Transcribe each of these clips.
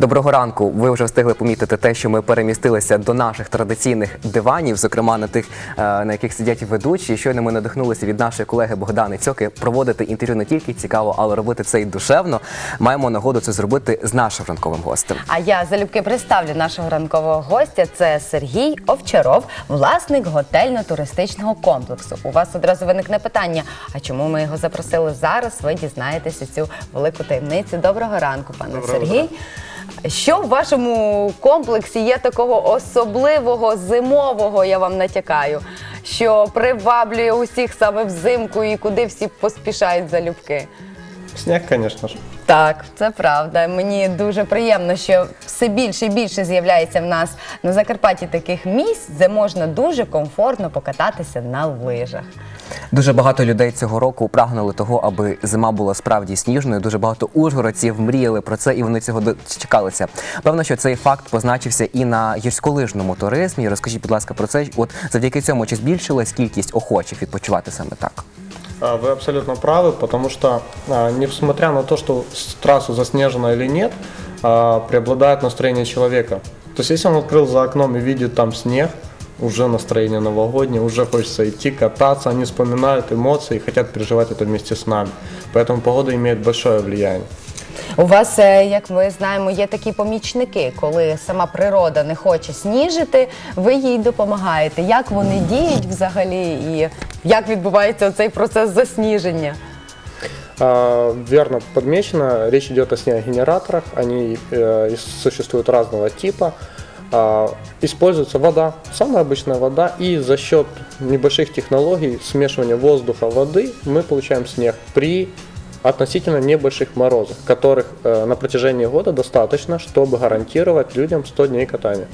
Доброго ранку. Ви вже встигли помітити те, що ми перемістилися до наших традиційних диванів, зокрема на тих, е, на яких сидять ведучі. Щойно ми надихнулися від нашої колеги Богдани Цьоки проводити інтерв'ю не тільки цікаво, але робити це і душевно. Маємо нагоду це зробити з нашим ранковим гостем. А я залюбки представлю нашого ранкового гостя. Це Сергій Овчаров, власник готельно-туристичного комплексу. У вас одразу виникне питання: а чому ми його запросили зараз? Ви дізнаєтеся цю велику таємницю. Доброго ранку, пане Сергій. Що в вашому комплексі є такого особливого зимового, я вам натякаю, що приваблює усіх саме взимку і куди всі поспішають залюбки? Снег, конечно же. Так, це правда. Мені дуже приємно, що все більше і більше з'являється в нас на Закарпатті таких місць, де можна дуже комфортно покататися на лижах. Дуже багато людей цього року прагнули того, аби зима була справді сніжною. Дуже багато ужгородців мріяли про це, і вони цього дочекалися. Певно, що цей факт позначився і на гірськолижному туризмі. Розкажіть, будь ласка, про це. От завдяки цьому чи збільшилась кількість охочих відпочивати саме так? А, Вы абсолютно правы, потому что, а, несмотря на то, что с- трассу заснежено или нет, а, преобладает настроение человека. То есть, если он открыл за окном и видит там снег, уже настроение новогоднее, уже хочется идти, кататься, они вспоминают эмоции и хотят переживать это вместе с нами. Поэтому погода имеет большое влияние. У вас, е, як ми знаємо, є такі помічники, коли сама природа не хоче сніжити, ви їй допомагаєте. Як вони діють взагалі, і як відбувається цей процес засніження? А, Верно подмечено, речь идет о снегогенераторах, они э, и существуют разного типа. А, Используется вода, самая обычная вода, и за счет небольших технологий смешивания воздуха воды мы получаем снег при относительно небольших морозах, которых э, на протяжении года достаточно, чтобы гарантировать людям 100 дней катания.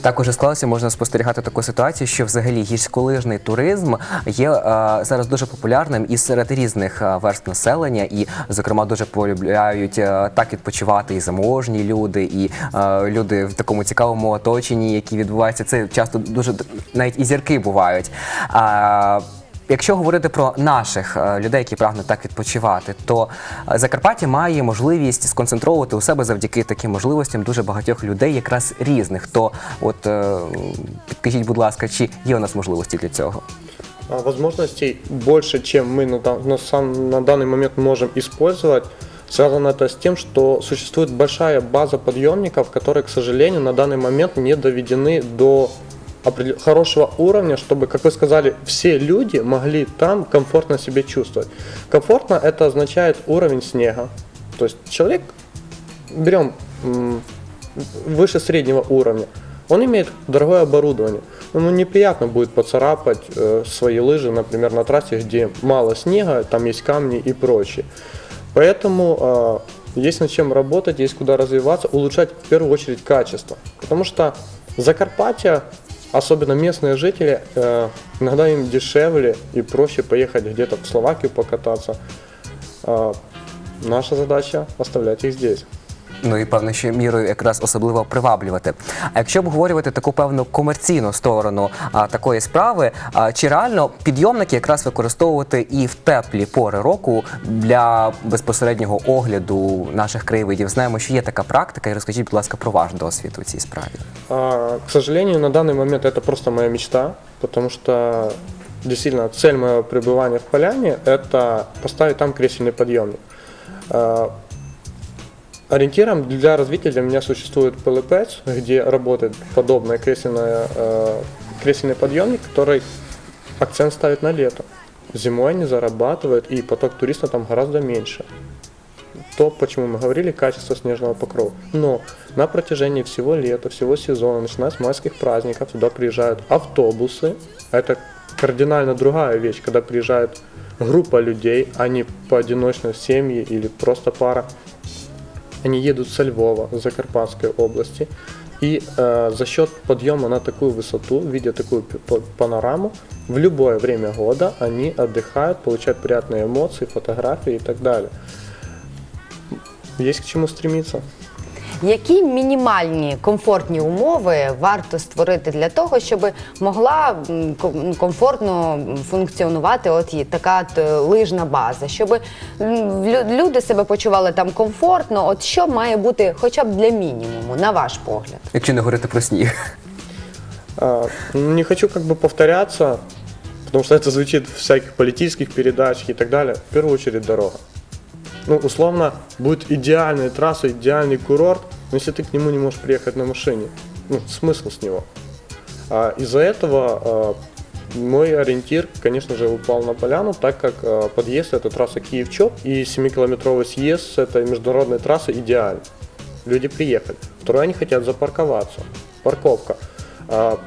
Також склалося, можна спостерігати таку ситуацію, що взагалі гірськолижний туризм є е, зараз дуже популярним і серед різних е, верств населення, і, зокрема, дуже полюбляють е, так відпочивати і заможні люди, і е, люди в такому цікавому оточенні, які відбуваються. Це часто дуже навіть і зірки бувають. А, Якщо говорити про наших е, людей, які прагнуть так відпочивати, то е, Закарпаття має можливість сконцентровувати у себе завдяки таким можливостям дуже багатьох людей, якраз різних. То, от е, підкажіть, будь ласка, чи є у нас можливості для цього? А, Возможностей больше, чем мы на, дан- на, сам- на данный момент можем использовать. Связано это с тем, что существует большая база подъемников, которые, к сожалению, на данный момент не доведены до определ- хорошего уровня, чтобы, как вы сказали, все люди могли там комфортно себя чувствовать. Комфортно это означает уровень снега. То есть человек, берем выше среднего уровня, он имеет дорогое оборудование. Ну, неприятно будет поцарапать э, свои лыжи, например, на трассе, где мало снега, там есть камни и прочее. Поэтому э, есть над чем работать, есть куда развиваться, улучшать в первую очередь качество. Потому что Закарпатье, особенно местные жители, э, иногда им дешевле и проще поехать где-то в Словакию покататься. Наша задача оставлять их здесь Ну і певно, що мірою якраз особливо приваблювати. А якщо обговорювати таку певну комерційну сторону а, такої справи, а, чи реально підйомники якраз використовувати і в теплі пори року для безпосереднього огляду наших краєвидів? Знаємо, що є така практика, і розкажіть, будь ласка, про ваш досвід у цій справі. А, К сожалению, на данный момент это просто моя мечта, потому что действительно цель моего пребывания в Поляне – это поставить там кресельный подъемник. Ориентиром для развития для меня существует ПЛ5, где работает подобный кресельный, э, кресельный подъемник, который акцент ставит на лето. Зимой они зарабатывают, и поток туристов там гораздо меньше то, почему мы говорили, качество снежного покрова. Но на протяжении всего лета, всего сезона, начиная с майских праздников, сюда приезжают автобусы. Это кардинально другая вещь, когда приезжает группа людей, а не поодиночно семьи или просто пара. Они едут со Львова, с Закарпатской области. И э, за счет подъема на такую высоту, видя такую п- п- панораму, в любое время года они отдыхают, получают приятные эмоции, фотографии и так далее. Есть к чему стремиться. Які мінімальні комфортні умови варто створити для того, щоб могла комфортно функціонувати от і така е, лижна база, щоб люди себе почували там комфортно? От що має бути хоча б для мінімуму, на ваш погляд? Якщо не говорити про сніг. А, Не хочу как бы повторяться, потому что это звучит в всяких политических передачах и так далее. В первую очередь дорога. Ну, условно, будет идеальная трасса, идеальный курорт, но если ты к нему не можешь приехать на машине, ну, смысл с него? А из-за этого а, мой ориентир, конечно же, упал на поляну, так как а, подъезд это трасса Киев-Чоп и 7-километровый съезд с этой международной трассы идеально. Люди приехали. Второе, они хотят запарковаться. Парковка. А,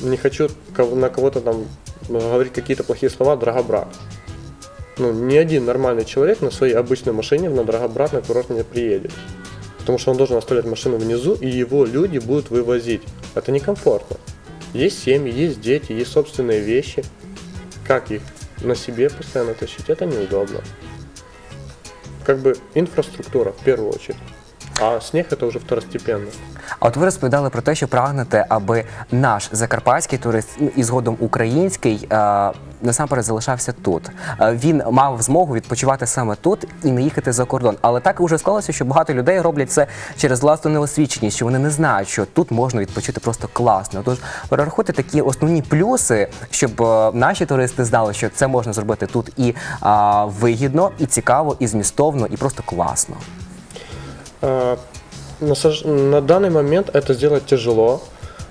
не хочу на кого-то там говорить какие-то плохие слова, Драгобрат. Ну, ни один нормальный человек на своей обычной машине на Драгобрат на курорт не приедет. Потому что он должен оставлять машину внизу, и его люди будут вывозить. Это некомфортно. Есть семьи, есть дети, есть собственные вещи. Как их на себе постоянно тащить? Это неудобно. Как бы инфраструктура в первую очередь. А снег это уже второстепенно. А от ви розповідали про те, що прагнете, аби наш закарпатський турист ну, і згодом український е, насамперед залишався тут. Е, він мав змогу відпочивати саме тут і не їхати за кордон. Але так уже склалося, що багато людей роблять це через власну неосвіченість, що вони не знають, що тут можна відпочити просто класно. Тож перерахуйте такі основні плюси, щоб е, наші туристи знали, що це можна зробити тут і а, вигідно, і цікаво, і змістовно, і просто класно. А, На, данный момент это сделать тяжело.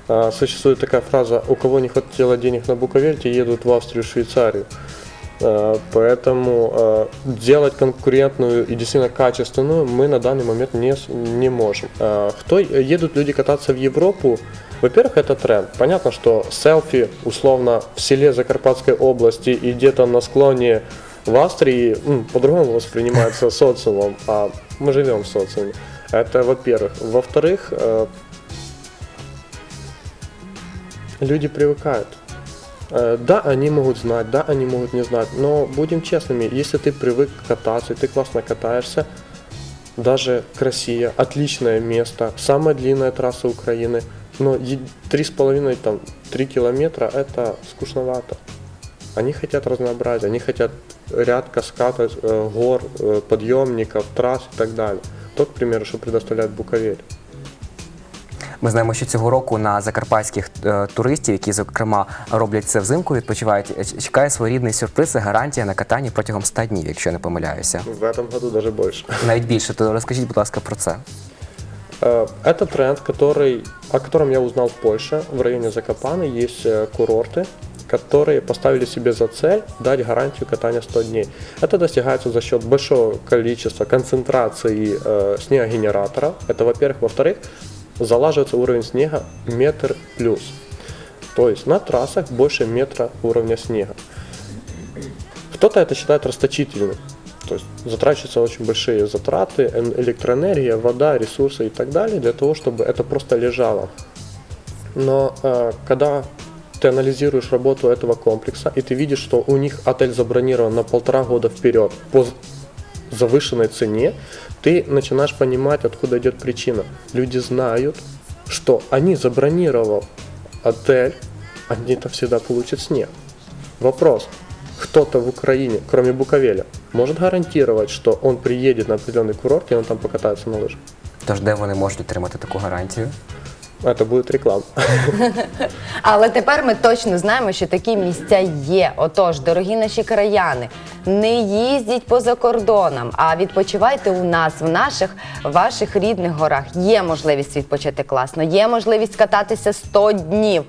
А, Существует такая фраза, у кого не хватило денег на Буковель, те едут в Австрию, Швейцарию. А, Поэтому делать конкурентную и действительно качественную мы на данный момент не, не можем. Кто едут люди кататься в Европу? Во-первых, это тренд. Понятно, что селфи условно в селе Закарпатской области и где-то на склоне в Австрии по-другому воспринимается социумом, а мы живем в социуме. Это во-первых. Во-вторых, э, люди привыкают. Э, Да, они могут знать, да, они могут не знать, но будем честными, если ты привык кататься, и ты классно катаешься, даже к России, отличное место, самая длинная трасса Украины, но е- три с половиной, там, три километра это скучновато. Они хотят разнообразия, они хотят ряд каскадов, э, гор, э, подъемников, трасс и так далее. То, к примеру, что предоставляет Буковель. Ми знаємо, що цього року на закарпатських е, туристів, які зокрема роблять це взимку, відпочивають, е, чекає своєрідний сюрприз, і гарантія на катання протягом 100 днів, якщо я не помиляюся. В этом году даже больше. Навіть більше, то розкажіть, будь ласка, про це. Э, Это тренд, который, о котором я узнал в Польше. В районе Закопаны есть э, курорты, Которые поставили себе за цель дать гарантию катания 100 дней. Это достигается за счет большого количества концентрации э, снегогенераторов. Это во-первых. Во-вторых, залаживается уровень снега метр плюс. То есть на трассах больше метра уровня снега. Кто-то это считает расточительным. То есть затрачиваются очень большие затраты, эн- электроэнергия, вода, ресурсы и так далее для того, чтобы это просто лежало. Но э, когда ты анализируешь работу этого комплекса, и ты видишь, что у них отель забронирован на полтора года вперед по з- завышенной цене, ты начинаешь понимать, откуда идет причина. Люди знают, что они забронировав отель, они там всегда получат снег. Вопрос. Кто-то в Украине, кроме Буковеля, может гарантировать, что он приедет на определенный курорт и он там покатается на лыжах? Тож де вони можуть отримати таку гарантію? Это буде реклама. Але тепер ми точно знаємо, що такі місця є. Отож, дорогі наші краяни, не їздіть поза кордоном, а відпочивайте у нас, в наших ваших рідних горах. Є можливість відпочити класно, є можливість кататися 100 днів.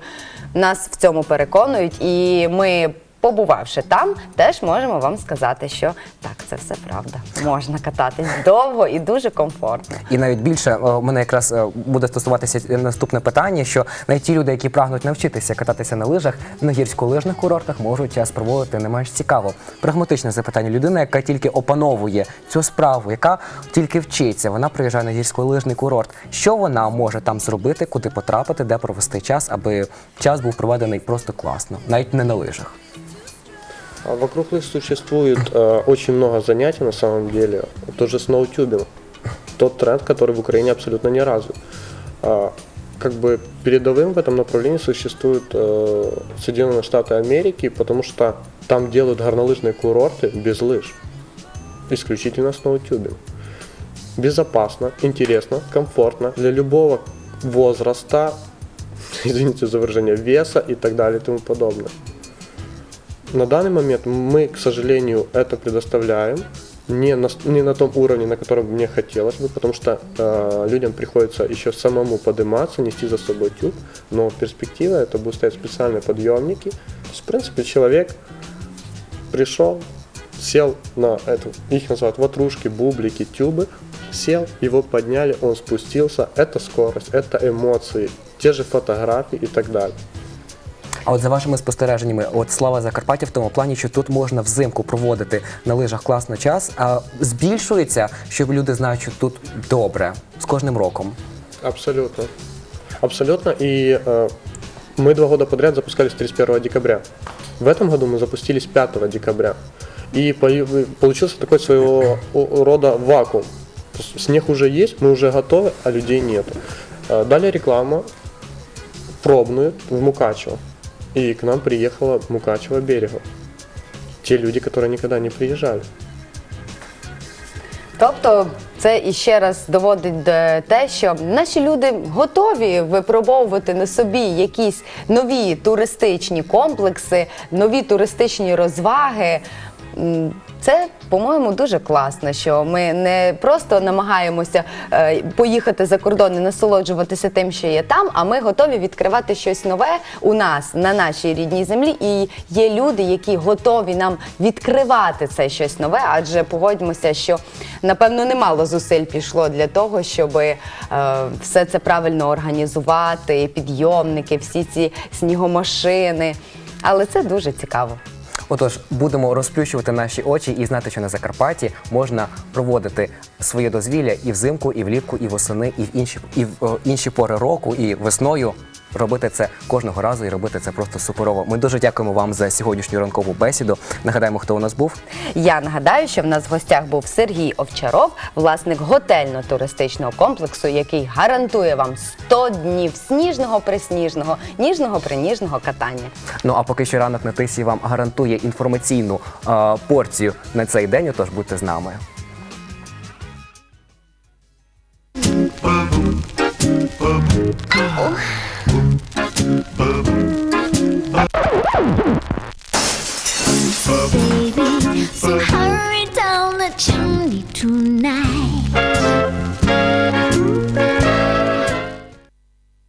Нас в цьому переконують, і ми. Побувавши там, теж можемо вам сказати, що так, це все правда. Можна кататись довго і дуже комфортно. І навіть більше е, мене якраз е, буде стосуватися наступне питання, що навіть ті люди, які прагнуть навчитися кататися на лижах на гірськолижних курортах, можуть е, спробувати не менш цікаво. Прагматичне запитання. Людина, яка тільки опановує цю справу, яка тільки вчиться, вона приїжджає на гірськолижний курорт. Що вона може там зробити, куди потрапити, де провести час, аби час був проведений просто класно, навіть не на лижах. А Вокруг лыж существует э, очень много занятий на самом деле. Тот же сноутюбинг. тот тренд, который в Украине абсолютно не развит. А, Как бы передовым в этом направлении существуют э, Соединенные Штаты Америки, потому что там делают горнолыжные курорты без лыж, исключительно сноутюбинг. Безопасно, интересно, комфортно для любого возраста, извините за выражение, веса и так далее и тому подобное. На данный момент мы, к сожалению, это предоставляем не на, не на том уровне, на котором мне хотелось бы, потому что э, людям приходится еще самому подниматься, нести за собой тюб, но перспектива это будет стоять специальные подъемники. То есть, в принципе, человек пришел, сел на эту, их называют ватрушки, бублики, тюбы, сел, его подняли, он спустился. Это скорость, это эмоции, те же фотографии и так далее. А от за вашими спостереженнями, от слава Закарпаття в тому плані, що тут можна взимку проводити на лижах класно час, а збільшується, щоб люди знають, що тут добре з кожним роком. Абсолютно. Абсолютно. И э, мы два года подряд запускались 31 декабря. В этом году мы запустились 5 декабря. И по- получился такой своего о- рода вакуум. То есть Снег уже есть, мы уже готовы, а людей нет. Дали рекламу пробную в Мукачево. И к нам приехала Мукачева берега. Те люди, которые никогда не приезжали. Тобто це іще раз доводить до те, що наші люди готові випробовувати на собі якісь нові туристичні комплекси, нові туристичні розваги. Це, по-моєму, дуже класно, що ми не просто намагаємося е, поїхати за кордон і насолоджуватися тим, що є там, а ми готові відкривати щось нове у нас на нашій рідній землі. І є люди, які готові нам відкривати це щось нове, адже погодьмося, що напевно немало зусиль пішло для того, щоб е, все це правильно організувати, підйомники, всі ці снігомашини. Але це дуже цікаво. Отож, будемо розплющувати наші очі і знати, що на Закарпатті можна проводити своє дозвілля і взимку, і влітку, і восени, і в інші, і в о, інші пори року, і весною. Робити це кожного разу і робити це просто суперово. Ми дуже дякуємо вам за сьогоднішню ранкову бесіду. Нагадаємо, хто у нас був. Я нагадаю, що в нас в гостях був Сергій Овчаров, власник готельно-туристичного комплексу, який гарантує вам 100 днів сніжного присніжного, ніжного приніжного катання. Ну а поки що ранок на тисі вам гарантує інформаційну е, порцію на цей день. Отож будьте з нами.